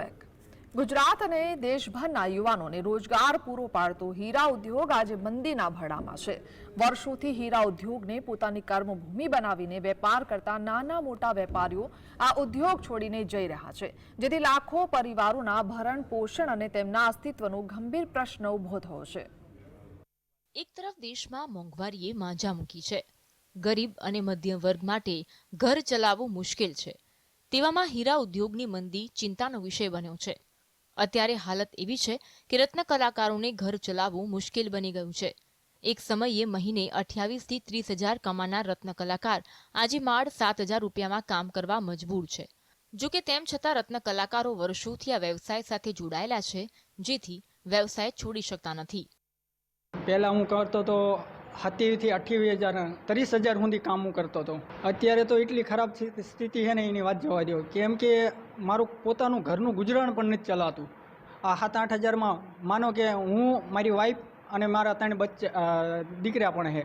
Back Gujarat અને દેશભરના યુવાનોને રોજગાર પૂરો પાડતો હીરા ઉદ્યોગ આજે મંદીના ભડામાં છે. વર્ષોથી હીરા ઉદ્યોગને પોતાની કર્મભૂમિ બનાવીને વેપાર કરતા નાના મોટા વેપારીઓ આ ઉદ્યોગ છોડીને જઈ રહ્યા છે, જેથી લાખો પરિવારોના ભરણ પોષણ અને તેમના અસ્તિત્વનો ગંભીર પ્રશ્ન ઊભો થયો છે. એક તરફ દેશમાં મોંઘવારીએ માંજા મૂકી છે. ગરીબ અને મધ્યમ વર્ગ માટે ઘર ચલાવવું મુશ્કેલ છે. તેવામાં હીરા ઉદ્યોગની મંદી ચિંતાનો વિષય બન્યો છે. અત્યારે હાલત એવી છે કે રત્ન કલાકારોને ઘર ચલાવવું મુશ્કેલ બની ગયું છે. એક સમયે મહિને અઠ્યાવીસથી ત્રીસ હજાર કમાનાર રત્ન કલાકાર આજે માળ સાત હજાર રૂપિયામાં કામ કરવા મજબૂર છે. જો કે તેમ છતાં રત્ન કલાકારો વર્ષોથી આ વ્યવસાય સાથે જોડાયેલા છે, જેથી વ્યવસાય છોડી શકતા નથી. પહેલાં હું કરતો તો સત્યાવીસથી અઠ્યાવીસ હજાર ત્રીસ હજાર સુધી કામ કરતો હતો. અત્યારે તો એટલી ખરાબ સ્થિ- સ્થિતિ છે ને એની વાત જવા દો. કેમ કે મારું પોતાનું ઘરનું ગુજરાન પણ નથી ચલાતું. આ સાત આઠ હજારમાં માનો કે હું, મારી વાઈફ અને મારા ત્રણ બચ્ચા દીકરા પણ છે.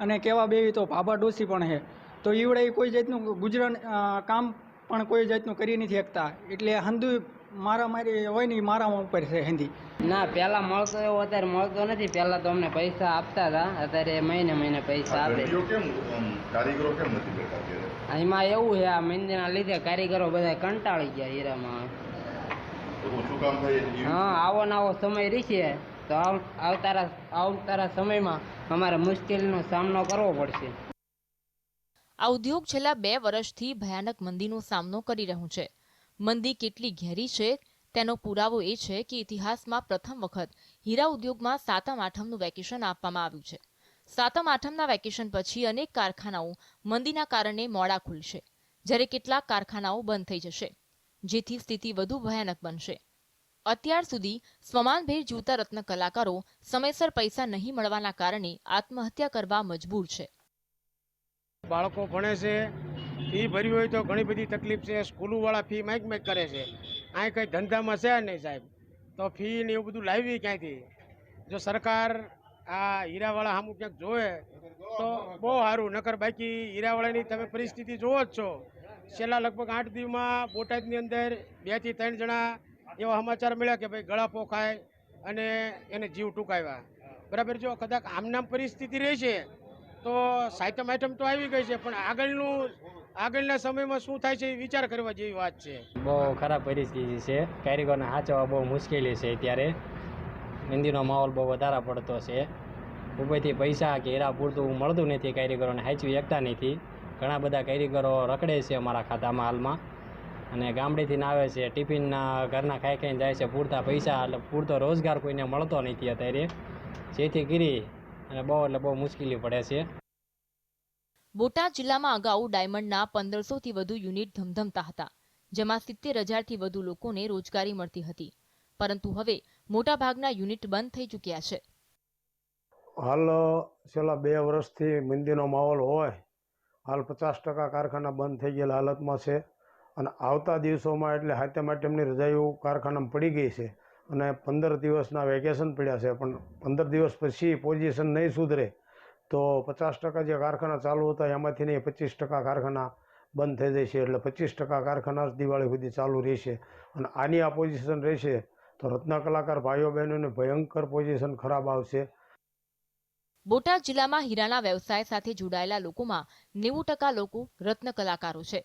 અને કેવા બેવી તો ભાભા ડોસી પણ છે. તો ઈવડે કોઈ જાતનું ગુજરાન કામ પણ કોઈ જાતનું કરી નથી શકતા. એટલે હંધુ મારા મારી હોય ને મારા ઉપર છે હિન્દી. ના પહેલા મળતો એવો અત્યારે મળતો નથી. પહેલા તો અમને પૈસા આપતા હતા. અત્યારે મહિને મહિને પૈસા આપે વેપારીઓ કેમ આમ કારીગરો કેમ નથી બેઠા એમાં એવું છે આ મંદિરના લીધે કારીગરો બધા કંટાળી ગયા હીરામાં. તો ઓછું કામ થાય એટલે હા આવો ને આવો સમય રહેશે તો આવતારા આવતારા સમયમાં અમારે મુશ્કેલીનો સામનો કરવો પડશે. આ ઉદ્યોગ છેલ્લા બે વર્ષથી ભયાનક મંદીનો સામનો કરી રહ્યું છે. મંદી કેટલી ઘેરી છે, તેનો પુરાવો એ છે કે ઇતિહાસમાં પ્રથમ વખત હીરા ઉદ્યોગમાં સાતમ આઠમનું વેકેશન આપવામાં આવ્યું છે. સાતમ આઠમના વેકેશન પછી અનેક કારખાનાઓ મંદીના કારણે મોડા ખુલશે, જ્યારે કેટલાક કારખાનાઓ બંધ થઈ જશે, જેથી સ્થિતિ વધુ ભયાનક બનશે. અત્યાર સુધી સ્વમાનભેર જીવતા રત્ન કલાકારો સમયસર પૈસા નહીં મળવાના કારણે આત્મહત્યા કરવા મજબૂર છે. બાળકો ભણે છે ફી ભરવી હોય તો ઘણી બધી તકલીફ છે. સ્કૂલોવાળા ફી માઇક માઇક કરે છે. અહીં કંઈ ધંધામાં છે નહીં સાહેબ. તો ફી ને એવું બધું લાવી ક્યાંથી જો સરકાર આ હીરાવાળા સામું ક્યાંક જોવે, તો બહુ સારું. નકર બાકી હીરાવાળાની તમે પરિસ્થિતિ જોવો જ છો. છેલ્લા લગભગ આઠ દિવસમાં બોટાદની અંદર બેથી ત્રણ જણા એવા સમાચાર મળ્યા કે ભાઈ ગળા પોખાય અને એને જીવ ટૂંકાવ્યા. બરાબર જો કદાચ આમનામ પરિસ્થિતિ રહેશે તો સાયતમ આઈટમ તો આવી ગઈ છે, પણ આગળનું, આગળના સમયમાં શું થાય છે એ વિચાર કરવા જેવી વાત છે. બહુ ખરાબ પરિસ્થિતિ છે. કારીગરને સાચવવા બહુ મુશ્કેલી છે અત્યારે. મંદિરનો માહોલ બહુ વધારે પડતો છે. ઉપરથી પૈસા કે હીરા પૂરતું મળતું નથી, કારીગરોને સાચવી શકતા નથી. ઘણા બધા કારીગરો રખડે છે અમારા ખાતામાં હાલમાં. અને ગામડેથી આવે છે, ટિફિનના ઘરના ખાઈ ખાઈને જાય છે, પૂરતા પૈસા એટલે પૂરતો રોજગાર કોઈને મળતો નથી અત્યારે. જેથી કરી અને બહુ એટલે બહુ મુશ્કેલી પડે છે. બોટાદ જિલ્લામાં અગાઉ ડાયમંડના પંદરસોથી વધુ યુનિટ ધમધમતા હતા જેમાં સિત્તેર હજારથી વધુ લોકોને રોજગારી મળતી હતી. પરંતુ હવે મોટાભાગના યુનિટ બંધ થઈ ચૂક્યા છે. હાલ છેલ્લા બે વર્ષથી મંદીનો માહોલ હોય હાલ પચાસ ટકા કારખાના બંધ થઈ ગયેલા હાલતમાં છે. અને આવતા દિવસોમાં એટલે હાથે માટેમની રજાઈઓ કારખાનામાં પડી ગઈ છે. અને પંદર દિવસના વેકેશન પડ્યા છે, પણ પંદર દિવસ પછી પોઝિશન નહીં સુધરે તો પચાસ ટકા જે કારખાના ચાલુ હતા એમાંથી નહીં પચીસ ટકા કારખાના બંધ થઈ જશે, એટલે પચીસ ટકા કારખાના જ દિવાળી સુધી ચાલુ રહેશે. અને આની આ પોઝિશન રહેશે તો રત્ન કલાકાર ભાઈઓ બહેનોને ભયંકર પોઝિશન ખરાબ આવશે. બોટાદ જિલ્લામાં હીરાના વ્યવસાય સાથે જોડાયેલા લોકોમાં નેવું ટકા લોકો રત્ન કલાકારો છે.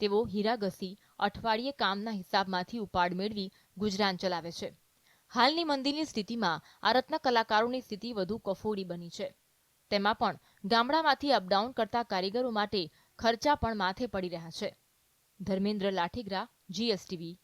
તેઓ હીરા ઘસી, અઠવાડિયે કામના હિસાબમાંથી ઉપાડ મેળવી ગુજરાન ચલાવે છે. હાલની મંદીની સ્થિતિમાં આ રત્ન કલાકારોની સ્થિતિ વધુ કફોડી બની છે. તેમાં પણ ગામડામાંથી અપડાઉન કરતા કારીગરો માટે ખર્ચા પણ માથે પડી રહ્યા છે. ધર્મેન્દ્ર લાઠીગ્રા, જીએસટીવી.